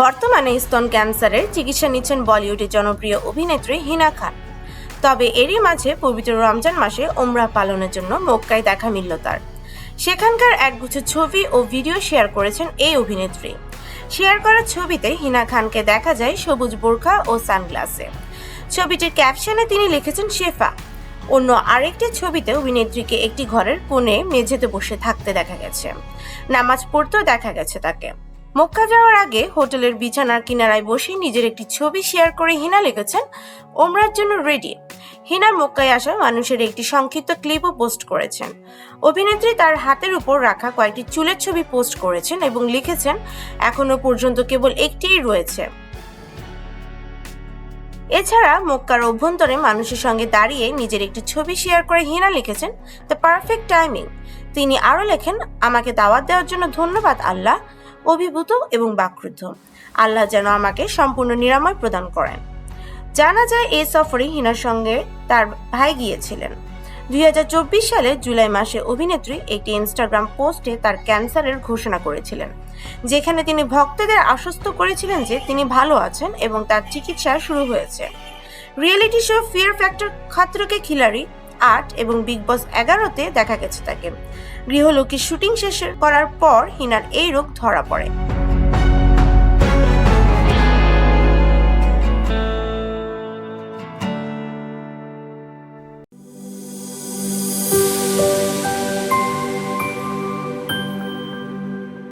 বর্তমানে স্তন ক্যান্সারের চিকিৎসা নিচ্ছেন বলিউডের জনপ্রিয় অভিনেত্রী হিনা খান। তবে এরই মাঝে পবিত্র রমজান মাসে ওমরা পালনের জন্য মক্কায় দেখা মিলল তার। সেখানকার একগুচ্ছ ছবি ও ভিডিও শেয়ার করেছেন এই অভিনেত্রী। শেয়ার করা ছবিতে হিনা খানকে দেখা যায় সবুজ বোরখা ও সানগ্লাসে। ছবিটির ক্যাপশনে তিনি লিখেছেন, শেফা। অন্য আরেকটি ছবিতে অভিনেত্রীকে একটি ঘরের কোণে মেঝেতে বসে থাকতে দেখা গেছে। নামাজ পড়তেও দেখা গেছে তাকে। মক্কা যাওয়ার আগে হোটেলের বিছানার কিনারায় বসে নিজের একটি ছবি শেয়ার করে হিনা লিখেছেন, ওমরার জন্য রেডি হিনার মক্কায় আসা মানুষের একটি সংক্ষিপ্ত ক্লিপও পোস্ট করেছেন। অভিনেত্রী তার হাতের উপর রাখা কয়েকটি চুলের ছবি পোস্ট করেছেন এবং লিখেছেন, এখনও পর্যন্ত কেবল একটিই রয়েছে। এছাড়া মক্কার অভ্যন্তরে মানুষের সঙ্গে দাঁড়িয়ে নিজের একটি ছবি শেয়ার করে হিনা লিখেছেন দ্য পারফেক্ট টাইমিং তিনি আরও লেখেন, আমাকে দাওয়াত দেওয়ার জন্য ধন্যবাদ, আল্লাহ। অভিভূত এবং বাক্রুদ্ধ। আল্লাহ যেন আমাকে সম্পূর্ণ নিরাময় প্রদান করেন। জানা যায় এই সফরে হিনার সঙ্গে তার ভাই গিয়েছিলেন। দুই সালে জুলাই মাসে অভিনেত্রী একটি ইনস্টাগ্রাম পোস্টে তার ক্যান্সারের ঘোষণা করেছিলেন, যেখানে তিনি ভক্তদের আশ্বস্ত করেছিলেন যে তিনি ভালো আছেন এবং তার চিকিৎসা শুরু হয়েছে। রিয়েলিটি শো ফিয়ার ফ্যাক্টর খাত্রকে খিলাড়ি আট এবং বিগ বস এগারোতে দেখা গেছে তাকে। গৃহলোকের শুটিং শেষ করার পর হিনার এই রোগ ধরা পড়ে।